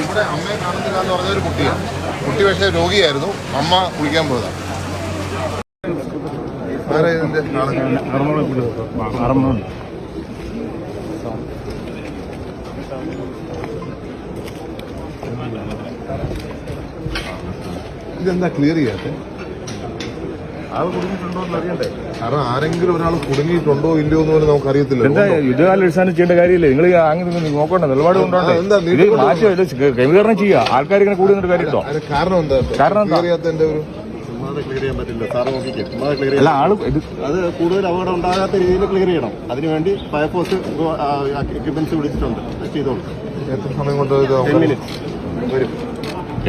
ഇവിടെ അമ്മയെ കാണുന്നില്ല എന്ന് പറഞ്ഞ ഒരു കുട്ടിയാണ് കുട്ടി പക്ഷേ രോഗിയായിരുന്നു. അമ്മ കുളിക്കാൻ പോയതാണ്? ഇതെന്താ ക്ലിയർ ചെയ്യാത്തെ? ആൾ കുടുങ്ങിയിട്ടുണ്ടോ എന്ന് അറിയണ്ടേ? കാരണം ആരെങ്കിലും ഒരാൾ കുടുങ്ങിയിട്ടുണ്ടോ ഇല്ലയോ എന്ന് പോലും നമുക്ക് അറിയത്തില്ല എന്താ യുദ്ധകാല അടിസ്ഥാനം ചെയ്യേണ്ട കാര്യമില്ല? നിങ്ങൾ അങ്ങനെ നോക്കണ്ട നിലപാട് കൊണ്ടോണ്ടേ ആ, എന്താ ഇത് നീട്ടിക്കൊണ്ട് മാറ്റി ഇത് ക്രമീകരണം ചെയ്യുക. ആൾക്കാർ ഇങ്ങനെ കൂടി നിന്നിട്ട് കാര്യമില്ലോ അതിന് കാരണം എന്താ? കാരണം എന്താ? ഒരു ചുമ്മാതെ ക്ലിയർ ചെയ്യാൻ പറ്റില്ല. സാറ് നോക്കിക്കേ ചുമ്മാതെ ക്ലിയർ അല്ല ആൾ ഇത് അത് കൂടുതൽ അപകടം ഉണ്ടാകാത്ത രീതിയിൽ ക്ലിയർ ചെയ്യണം. അതിനുവേണ്ടി ഫയർഫോഴ്സ് എക്യുപ്മെന്റ്സ് വിളിച്ചിട്ടുണ്ട്. ചെയ്തോളൂ. എത്ര സമയം കൊണ്ട് ഇത് ടെൻ മിനിറ്റ്സ് വരും?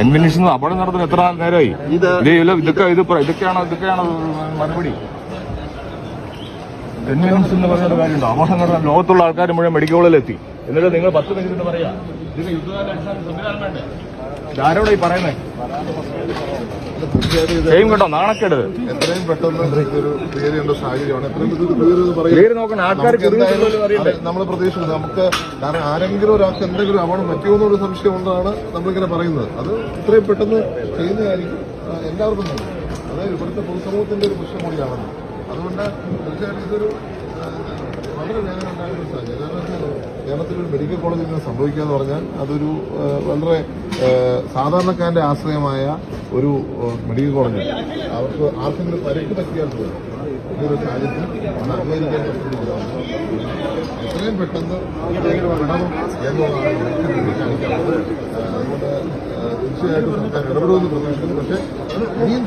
മിനിറ്റ്സ് അപകടം നടത്തുന്ന എത്ര നേരമായി? ഇതേ ഇതൊക്കെ ഇത് പ്ര- ഇതൊക്കെയാണോ ഇതൊക്കെയാണോ മറുപടി? മിനിറ്റ്സ് എന്ന് പറയുന്ന കാര്യമുണ്ട് അപകടം നടന്ന ലോകത്തുള്ള ആൾക്കാർ മുഴുവൻ മെഡിക്കൽ കോളേജിലെത്തി എന്നിട്ട് നിങ്ങൾ പത്ത് മിനിറ്റ് എന്ന് പറയാ. ഇതിന് യുദ്ധകാല അടിസ്ഥാന സംവിധാനം വേണ്ടേ? ഇതാരോടാ ഈ ഇത് സെയിം കേട്ടോ നാണക്കേട്. എത്രയും പെട്ടെന്ന് സാഹചര്യമാണ്. എത്രയും ക്ലിയർ ആൾക്കാർ നമ്മൾ പ്രതീക്ഷിക്കുന്നത് നമുക്ക് കാരണം ആരെങ്കിലും ഒരാൾക്ക് എന്തെങ്കിലും അപകടം പറ്റുമോ എന്നൊരു സംശയം കൊണ്ടാണ് നമ്മളിങ്ങനെ പറയുന്നത്. അത് ഇത്രയും പെട്ടെന്ന് ചെയ്യുന്നതായിരിക്കും എല്ലാവർക്കും നല്ലത്. അതായത് ഇവിടുത്തെ പൊതുസമൂഹത്തിന്റെ ഒരു പ്രശ്നം കൂടിയാണ് അതുകൊണ്ട് തീർച്ചയായിട്ടും ഇതൊരു വളരെ വേദന ഉണ്ടായ ഒരു സാഹചര്യം. കാരണം കേരളത്തിൽ ഒരു മെഡിക്കൽ കോളേജിൽ ഇങ്ങനെ സംഭവിക്കുക എന്ന് പറഞ്ഞാൽ അതൊരു വളരെ സാധാരണക്കാരന്റെ ആശ്രയമായ ഒരു മെഡിക്കൽ കോളേജ്. അവർക്ക് ആർക്കെങ്കിലും പരിക്ക് പറ്റിയാൽ പോലും ഇതൊരു സാഹചര്യത്തിൽ അംഗീകരിക്കാൻ പറ്റുന്നില്ല. എത്രയും പെട്ടെന്ന് ഇടപെടണം എന്നുള്ളതാണ് ആ, അതുകൊണ്ട് തീർച്ചയായിട്ടും സർക്കാർ ഇടപെടുമെന്ന് പ്രതീക്ഷിക്കുന്നു. പക്ഷേ ഇനിയും